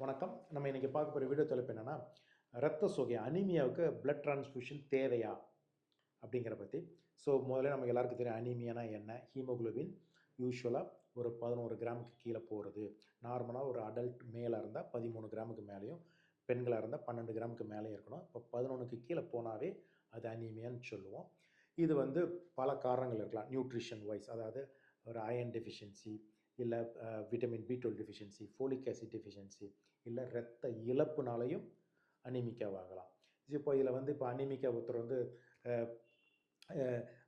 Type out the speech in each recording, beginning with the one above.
வணக்கம். நம்ம இன்றைக்கி பார்க்க போகிற வீடியோ தலைப்பு என்னென்னா ரத்த சோகை அனீமியாவுக்கு பிளட் டிரான்ஸ்ஃபியூஷன் தேவையா? அப்படிங்கிற பற்றி ஸோ முதல்ல நமக்கு எல்லாருக்கும் தெரியும் அனீமியானா என்ன? ஹீமோகுளோபின் யூஸ்வலாக ஒரு பதினோரு கிராமுக்கு கீழே போகிறது நார்மலாக ஒரு அடல்ட் மேலாக இருந்தால் பதிமூணு கிராமுக்கு மேலேயும் பெண்களாக இருந்தால் பன்னெண்டு கிராமுக்கு மேலேயும் இருக்கணும். இப்போ பதினொன்றுக்கு கீழே போனாவே அது அனீமியான்னு சொல்லுவோம். இது வந்து பல காரணங்கள் இருக்கலாம். நியூட்ரிஷன் வைஸ் அதாவது ஒரு அயன் டெஃபிஷியன்சி இல்லை vitamin B twelve deficiency folic acid deficiency இல்லை ரத்த இழப்புனாலையும் அனிமிக்காவாகலாம் இப்போ இதில் வந்து இப்போ அனிமிக்கா ஒருத்தர் வந்து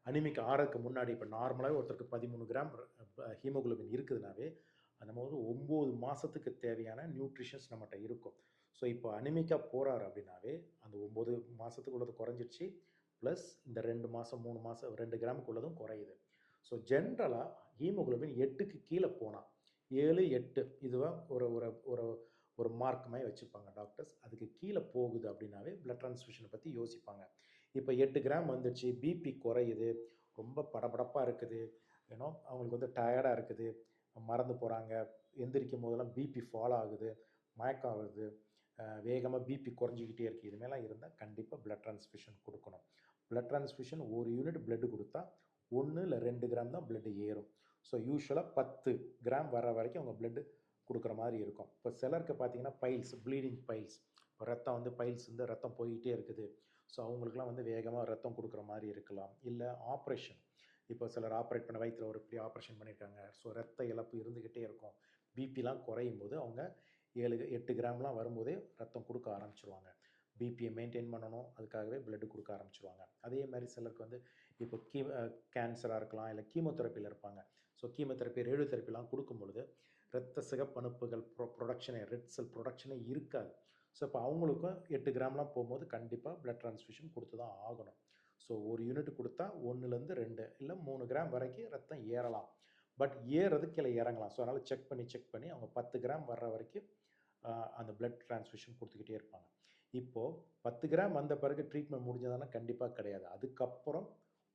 அனிமிக் ஆறதுக்கு முன்னாடி இப்போ நார்மலாகவே ஒருத்தருக்கு பதிமூணு கிராம் ஹீமோகுளோபின் இருக்குதுனாவே அந்த மாதிரி ஒம்பது மாதத்துக்கு தேவையான நியூட்ரிஷன்ஸ் நம்மகிட்ட இருக்கும். ஸோ இப்போ அனிமிக்கா போகிறாரு அப்படின்னாவே அந்த ஒம்பது மாதத்துக்கு உள்ளது குறைஞ்சிடுச்சு ப்ளஸ் இந்த ரெண்டு மாதம் மூணு மாதம் ரெண்டு கிராமுக்கு உள்ளதும் குறையுது ஸோ ஜென்ரலாக ஹீமோகுளோபின் எட்டுக்கு கீழே போனால் ஏழு எட்டு இதுவாக ஒரு ஒரு ஒரு ஒரு மார்க் மாதிரி வச்சுப்பாங்க டாக்டர்ஸ் அதுக்கு கீழே போகுது அப்படின்னாவே பிளட் ட்ரான்ஸ்ஃபியூஷனை பற்றி யோசிப்பாங்க. இப்போ எட்டு கிராம் வந்துடுச்சு பிபி குறையுது ரொம்ப படபடப்பாக இருக்குது. ஏன்னோ அவங்களுக்கு வந்து டயர்டாக இருக்குது. மறந்து போகிறாங்க எந்திரிக்கும் போதெல்லாம் பிபி ஃபாலோ ஆகுது மயக்கம் ஆகுது. வேகமாக பிபி குறைஞ்சிக்கிட்டே இருக்குது இதுமாரிலாம் இருந்தால் கண்டிப்பாக பிளட் ட்ரான்ஸ்ஃபியூஷன் கொடுக்கணும். பிளட் ட்ரான்ஸ்ஃபியூஷன் ஒரு யூனிட் பிளட்டு கொடுத்தா ஒன்று இல்லை ரெண்டு கிராம் தான் பிளட்டு ஏறும். ஸோ யூஸ்வலாக பத்து கிராம் வர வரைக்கும் அவங்க பிளட்டு கொடுக்குற மாதிரி இருக்கும். இப்போ சிலருக்கு பார்த்தீங்கன்னா பைல்ஸ் ப்ளீடிங் பைல்ஸ் இப்போ ரத்தம் வந்து பைல்ஸ் வந்து ரத்தம் போய்கிட்டே இருக்குது. ஸோ அவங்களுக்குலாம் வந்து வேகமாக ரத்தம் கொடுக்குற மாதிரி இருக்கலாம். இல்லை ஆப்ரேஷன் இப்போ சிலர் ஆப்ரேட் பண்ண வயிற்றில் ஒரு பெரிய ஆப்ரேஷன் பண்ணியிருக்காங்க. ஸோ ரத்த இழப்பு இருந்துக்கிட்டே இருக்கும். பிபிலாம் குறையும் போது அவங்க ஏழு எட்டு கிராம்லாம் வரும்போதே ரத்தம் கொடுக்க ஆரம்பிச்சிருவாங்க. பிபியை மெயின்டைன் பண்ணணும். அதுக்காகவே பிளட்டு கொடுக்க ஆரம்பிச்சிருவாங்க. அதே மாதிரி சிலருக்கு வந்து இப்போ கீ கேன்சராக இருக்கலாம் இல்லை கீமோதெரப்பியில் இருப்பாங்க. ஸோ கீமோதெரப்பி ரேடியோதெரப்பிலாம் கொடுக்கும் பொழுது ரத்த சிகப்பணுப்புகள் ப்ரொ ப்ரொடக்ஷனே ரெட் செல் ப்ரொடக்ஷனே இருக்காது. ஸோ இப்போ அவங்களுக்கும் எட்டு கிராம்லாம் போகும்போது கண்டிப்பாக பிளட் ட்ரான்ஸ்ஃபியூஷன் கொடுத்து தான் ஆகணும். ஸோ ஒரு யூனிட் கொடுத்தா ஒன்றுலேருந்து ரெண்டு இல்லை மூணு கிராம் வரைக்கும் ரத்தம் ஏறலாம். பட் ஏறது கீழே இறங்கலாம். ஸோ அதனால் செக் பண்ணி செக் பண்ணி அவங்க பத்து கிராம் வர்ற வரைக்கும் அந்த பிளட் ட்ரான்ஸ்ஃபியூஷன் கொடுத்துக்கிட்டே இருப்பாங்க. இப்போது பத்து கிராம் வந்த பிறகு ட்ரீட்மெண்ட் முடிஞ்சதானா? கண்டிப்பாக கிடையாது. அதுக்கப்புறம்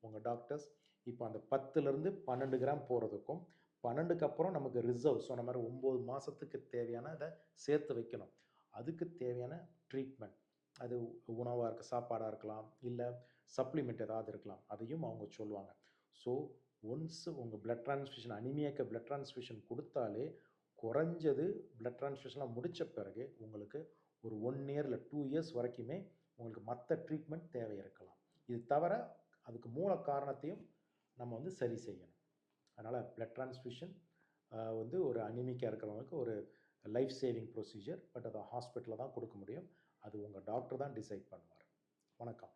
உங்கள் டாக்டர்ஸ் இப்போ அந்த பத்துலேருந்து பன்னெண்டு கிராம் போகிறதுக்கும் பன்னெண்டுக்கு அப்புறம் நமக்கு ரிசர்வ் சொன்ன மாதிரி ஒம்பது மாதத்துக்கு தேவையான அதை சேர்த்து வைக்கணும். அதுக்கு தேவையான ட்ரீட்மெண்ட் அது உணவாக இருக்க சாப்பாடாக இருக்கலாம் இல்லை சப்ளிமெண்ட் ஏதாவது இருக்கலாம். அதையும் அவங்க சொல்லுவாங்க. ஸோ ஒன்ஸ் உங்கள் பிளட் ட்ரான்ஸ்ஃபியூஷன் அனிமியாக்க பிளட் ட்ரான்ஸ்ஃபியூஷன் கொடுத்தாலே குறைஞ்சது பிளட் ட்ரான்ஸ்ஃபியூஷன்லாம் முடித்த பிறகு உங்களுக்கு ஒரு ஒன் இயர் இல்லை டூ இயர்ஸ் வரைக்குமே உங்களுக்கு மற்ற ட்ரீட்மெண்ட் தேவை இருக்கலாம் இது தவிர அதுக்கு மூல காரணத்தையும் நம்ம வந்து சரி செய்யணும். அதனால் பிளட் ட்ரான்ஸ்ஃபியூஷன் வந்து ஒரு அனிமிக்காக இருக்கிறவங்களுக்கு ஒரு லைஃப் சேவிங் ப்ரொசீஜர் பட் அதை ஹாஸ்பிட்டலில் தான் கொடுக்க முடியும். அது உங்கள் டாக்டர் தான் டிசைட் பண்ணுவார். வணக்கம்.